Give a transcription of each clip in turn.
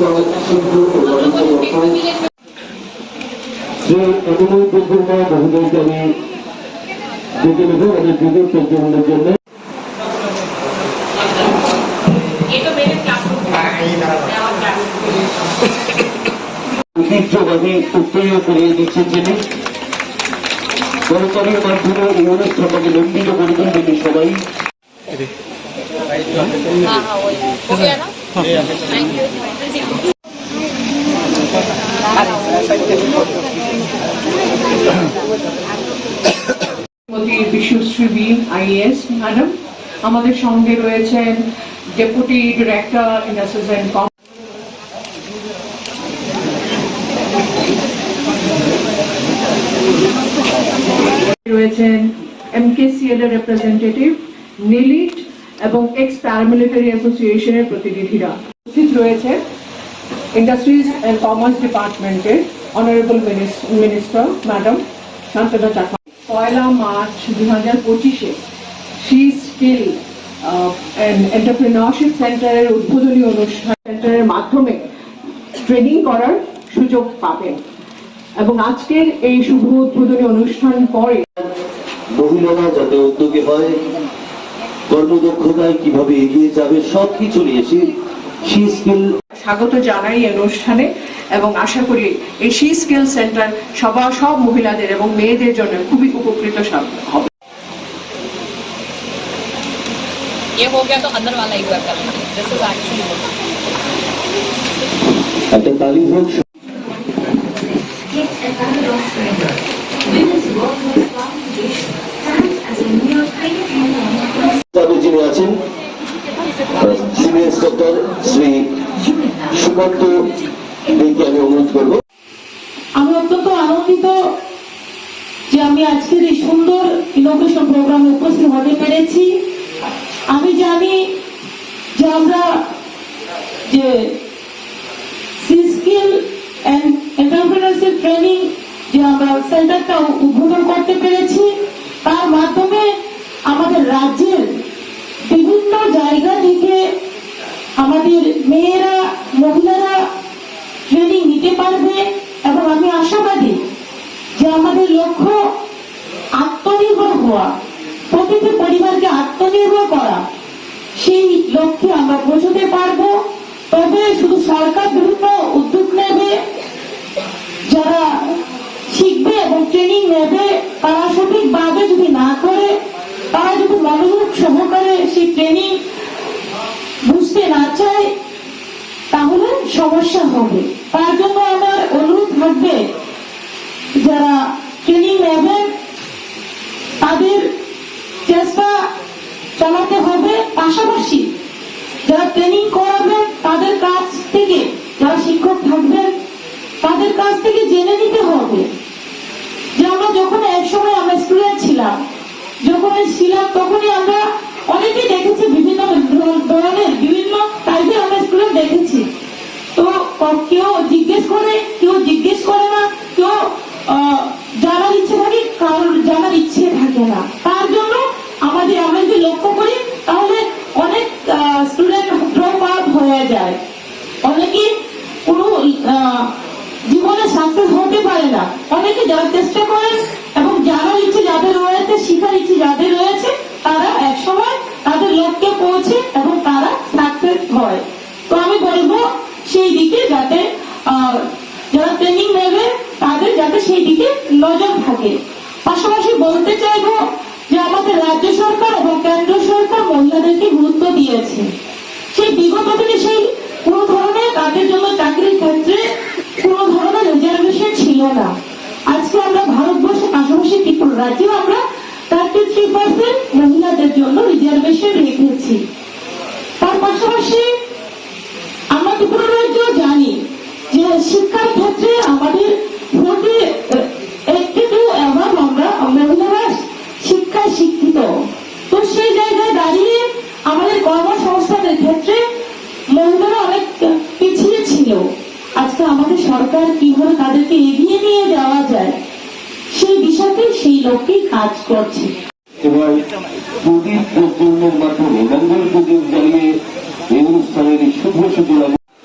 যে এখনই প্রকল্প মহিলাকে আমি ডেকে নেব ওদের ঐতিহ্যবাহী উত্তরীয় করিয়ে দিচ্ছেন যিনি সরকারের মাধ্যমে এই অনুষ্ঠানটাকে লম্বিত করে দেন সবাই হ্যাঁ হ্যাঁ বিশ্বশ্রী বিম আইএস ম্যাডাম আমাদের সঙ্গে রয়েছেন ডেপুটি ডিরেক্টর ইন কম রয়েছেন এমকেসিএল এর রিপ্রেজেন্টেটিভ নিলিট এবং এক্স প্যারামিলিটারি অ্যাসোসিয়েশনের প্রতিনিধিরা। উপস্থিত রয়েছে ইন্ডাস্ট্রিজ অ্যান্ড কমার্স ডিপার্টমেন্টের honourable minister madam Santana Chakma পয়লা মার্চ দুই হাজার পঁচিশে শি স্কিল এন্টারপ্রেনারশিপ সেন্টারের উদ্বোধনী অনুষ্ঠান সেন্টারের মাধ্যমে ট্রেনিং করার সুযোগ পাবেন। এবং আজকের এই শুভ উদ্বোধনী অনুষ্ঠান পরে মহিলারা যাতে উদ্যোগী হয় কর্মদক্ষতায় কীভাবে এগিয়ে যাবে সবকিছু নিয়ে সি স্কিল স্বাগত জানাই এই অনুষ্ঠানে এবং আশা করি এই শি স্কিল সেন্টার সবার সব মহিলাদের এবং মেয়েদের জন্য খুবই উপকৃত সাব- হবে ये हो गया तो अंदर वाला एक बार कर लेंगे दिस इज एक्चुअली একটা তালি হোক Takes advantage of framework. Women's work with foundation stands as a mere training senior inspector Shri Sukanta দেকে আমি অনুরোধ করব। আমি অত্যন্ত আনন্দিত যে আমি আজকের এই সুন্দর ইনোভেশন প্রোগ্রামে উপস্থিত হতে পেরেছি। আমি জানি যে আমরা যে স্কিল অ্যান্ড এন্টারপ্রেনারশিপ ট্রেনিং যে আমরা সেন্টারটা উদ্বোধন করতে পেরেছি, তার মাধ্যমে আমাদের রাজ্যের বিভিন্ন জায়গা থেকে আমাদের মেয়েরা, মহিলারা ট্রেনিং নিতে পারবে এবং আমি আশাবাদী যে আমাদের লক্ষ্য আত্মনির্ভর হওয়া, প্রতিটি পরিবারকে আত্মনির্ভর করা, সেই লক্ষ্যে আমরা পৌঁছতে পারব। তবে শুধু সরকার বিভিন্ন উদ্যোগ নেবে, যারা শিখবে এবং ট্রেনিং নেবে, তারা সঠিকভাবে যদি না করে, তারা যদি মনোযোগ সহকারে সেই ট্রেনিং বুঝতে না চায় তাহলে সমস্যা হবে। তার জন্য আমার অনুরোধ থাকবে, যারা ট্রেনিং নেবেন তাদের চেষ্টা চালাতে হবে। পাশাপাশি যারা ট্রেনিং করাবেন, তাদের কাছ থেকে, যারা শিক্ষক থাকবেন, তাদের কাছ থেকে জেনে নিতে হবে যে আমরা যখন এক সময় আমরা স্টুডেন্ট ছিলাম, যখন ছিলাম, তখনই আমরা অনেকেই দেখেছি বিভিন্ন ধরনের বিভিন্ন টাইপের আমরা স্টুডেন্ট দেখেছি তো ক- কেউ জিজ্ঞেস করে, কেউ জিজ্ঞেস করে না, কেউ জানার ইচ্ছে থাকে, কারোর জানার ইচ্ছে থাকে না। তার জন্য আমাদের আমরা যদি লক্ষ্য করি, তাহলে অনেক স্টুডেন্ট ড্রপ আউট হয়ে যায়। অনেকেই কোনো জীবনে সাকসেস হতে পারে না। অনেকে যারা চেষ্টা করেন এবং জানার ইচ্ছে যাদের রয়েছে, শিখার ইচ্ছে যাদের রয়েছে, তারা একসময় তাদের লক্ষ্যে পৌঁছে এবং তারা সাকসেস হয়। তো আমি বলব সেই দিকে যাতে যারা ট্রেনিং নেবে, তাদের যাতে সেই দিকে নজর থাকে। পাশাপাশি বলতে চাইব যে আমাদের রাজ্য সরকার এবং কেন্দ্র সরকার মহিলাদেরকে গুরুত্ব দিয়েছে। সেই বিগত দিনে সেই কোনো ধরনের তাদের জন্য চাকরির ক্ষেত্রে কোনো ধরনের রিজার্ভেশন ছিল না। আজকে আমরা ভারতবর্ষের পাশাপাশি ত্রিপুরা রাজ্যেও আমরা থার্টি থ্রি পার্সেন্ট মহিলাদের জন্য রিজার্ভেশন রেখেছি। তার পাশাপাশি সেই জায়গায় আজকে আমাদের সরকার কীভাবে তাদেরকে এগিয়ে নিয়ে যাওয়া যায়, সেই বিষয়তে সেই লক্ষ্যেই কাজ করছে। এবং প্রদীপ প্রজ্বলনের এই অনুষ্ঠানের শুভ সূচনা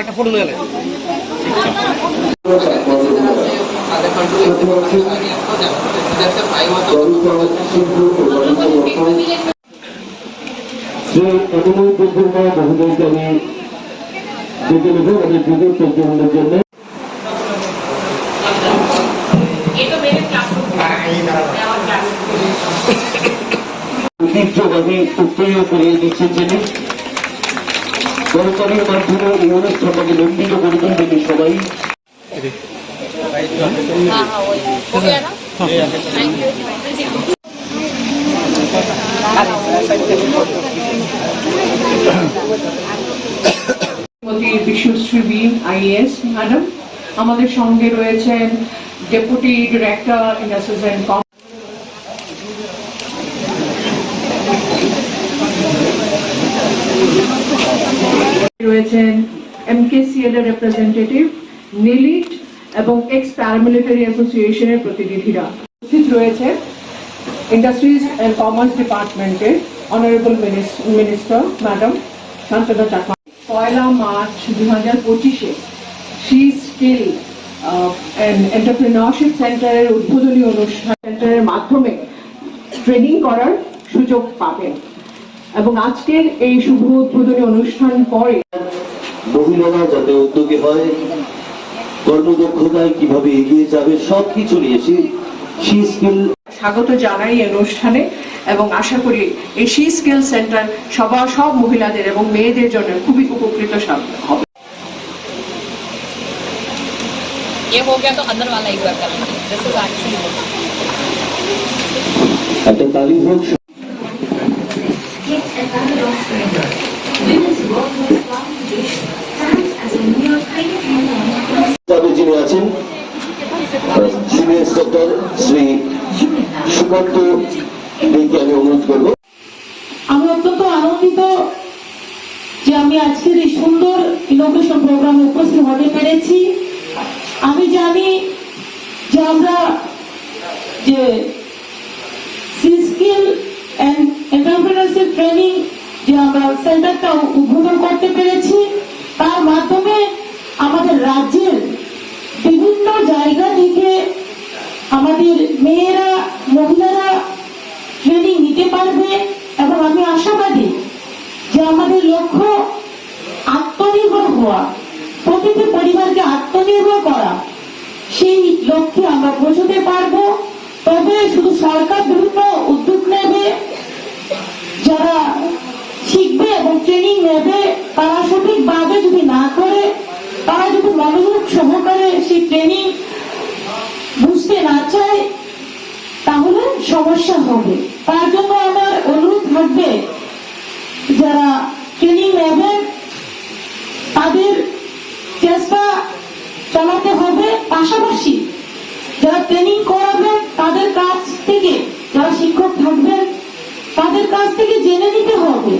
একটা ফটো নিয়ে আমি উত্তরীয় করে দিচ্ছেন যিনি গণতন্ত্রের মাধ্যমে ইউনেস সরকারকে লম্বিত করে তুলবেন সবাই আইএস, ম্যাডাম। আমাদের সঙ্গে রয়েছেন ডেপুটি ডিরেক্টর ইন্ডাস্ট্রিজ অ্যান্ড রয়েছেন এমকেসিএল এর রিপ্রেজেন্টেটিভ নিলিট এবং এক্স প্যারামিলিটারি অ্যাসোসিয়েশনের প্রতিনিধিরা উপস্থিত রয়েছে ইন্ডাস্ট্রিজ অ্যান্ড কমার্স ডিপার্টমেন্টের honourable minister madam Santana Chakma পয়লা মার্চ দু হাজার পঁচিশে শি স্কিল এন্টারপ্রেনারশিপ সেন্টারের উদ্বোধনী অনুষ্ঠান সেন্টারের মাধ্যমে ট্রেনিং করার সুযোগ পাবেন। এবং আজকের এই শুভ উদ্বোধনী অনুষ্ঠান পরে মহিলারা যাতে উদ্যোগী হয় কর্মদক্ষতায় কিভাবে এগিয়ে যাবে সবকিছু নিয়ে সে সি স্কিল স্বাগত জানাই এই অনুষ্ঠানে এবং আশা করি এই শি স্কিল সেন্টার সবার সব মহিলাদের এবং মেয়েদের জন্য খুবই উপকৃত সাব্যস্ত হবে ये हो गया तो अंदर वाला एक बार कर लेंगे this is actually another of strangers. Women's work with foundation stands as a mere training hand তবে যিনি আছেন সিনিয়র ইন্সপেক্টর শ্রী সুকান্ত আমি অনুরোধ করব। আমি অত্যন্ত আনন্দিত যে আমি আজকের এই সুন্দর ইনোভেশন প্রোগ্রামে উপস্থিত হতে পেরেছি। আমি জানি যে আমরা যে স্কিল অ্যান্ড এন্টারপ্রেনারশিপ ট্রেনিং যে আমরা সেন্টারটা উদ্বোধন করতে পেরেছি, তার মাধ্যমে আমাদের রাজ্যের বিভিন্ন জায়গা থেকে আমাদের মেয়েরা, মহিলারা ট্রেনিং নিতে পারবে এবং আমি আশাবাদী যে আমাদের লক্ষ্য আত্মনির্ভর হওয়া, প্রতিটি পরিবারকে আত্মনির্ভর করা, সেই লক্ষ্যে আমরা পৌঁছতে পারব। তবে শুধু সরকার বিভিন্ন উদ্যোগ নেবে, যারা শিখবে এবং ট্রেনিং নেবে। তারা সঠিক সঠিকভাবে যদি না করে, তারা যদি মনোযোগ সহকারে সেই ট্রেনিং বুঝতে না চায়, তাহলে সমস্যা হবে। তার জন্য আমার অনুরোধ থাকবে, যারা ট্রেনিং নেবেন তাদের চেষ্টা চালাতে হবে। পাশাপাশি যারা ট্রেনিং করাবেন, তাদের কাছ থেকে যারা শিক্ষক থাকবেন তাদের কাছ থেকে জেনে নিতে হবে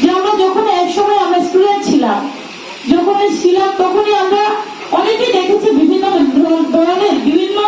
যে আমরা যখন এক সময় আমরা স্টুডেন্ট ছিলাম, যখন ছিলাম, তখনই আমরা অনেকে দেখেছি বিভিন্ন ধরনের বিভিন্ন